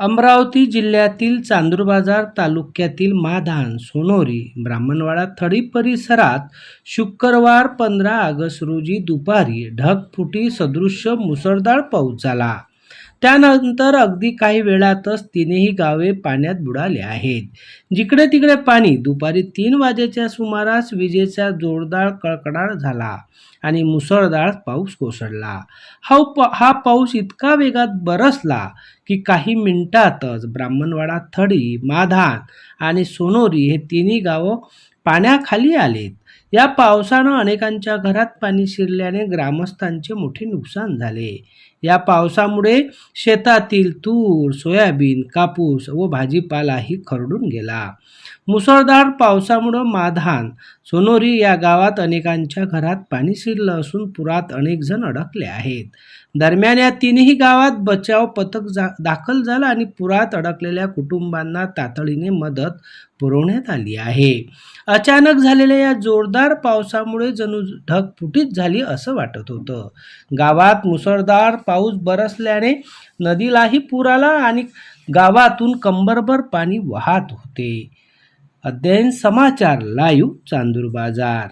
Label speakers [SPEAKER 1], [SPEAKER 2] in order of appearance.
[SPEAKER 1] अमरावती जिल्ह्यातील चांदूरबाजार तालुक्यातील माधान सोनोरी ब्राह्मणवाडा थडी परिसरात शुक्रवार पंधरा ऑगस्ट रोजी दुपारी ढगफुटी सदृश्य मुसळधार पाऊस झाला. त्यानंतर अगदी काही वेळातच तिनेही गावे पाण्यात बुडाले आहेत. जिकडे तिकडे पाणी दुपारी तीन वाजेच्या सुमारास विजेचा जोरदार कळकडाळ झाला आणि मुसळधार पाऊस कोसळला. हा प- हा पाऊस इतका वेगात बरसला की काही मिनिटातच ब्राह्मणवाडा थडी माधान आणि सोनोरी हे तिन्ही गावं पाण्याखाली आलेत. या पावसानं अनेकांच्या घरात पाणी शिरल्याने ग्रामस्थांचे मोठे नुकसान झाले. या पावसामुळे शेतातील तूर सोयाबीन कापूस व भाजीपालाही खरडून गेला. मुसळधार पावसामुळं माधान सोनोरी या गावात अनेकांच्या घरात पाणी शिरलं असून पुरात अनेक जण अडकले आहेत. दरम्यान या तीनही गावात बचाव पथक जा दाखल झालं आणि पुरात अडकलेल्या कुटुंबांना तातडीने मदत पुरवण्यात आली आहे. अचानक झालेल्या या जोरदार पावसामुळे जणू ढगफुटीत झाली असं वाटत होतं. गावात मुसळधार पाऊस बरसल्याने नदीलाही पूर आला आणि गावातून कंबरभर पाणी वाहत होते. अध्ययन समाचार लाईव्ह चांदूर बाजार.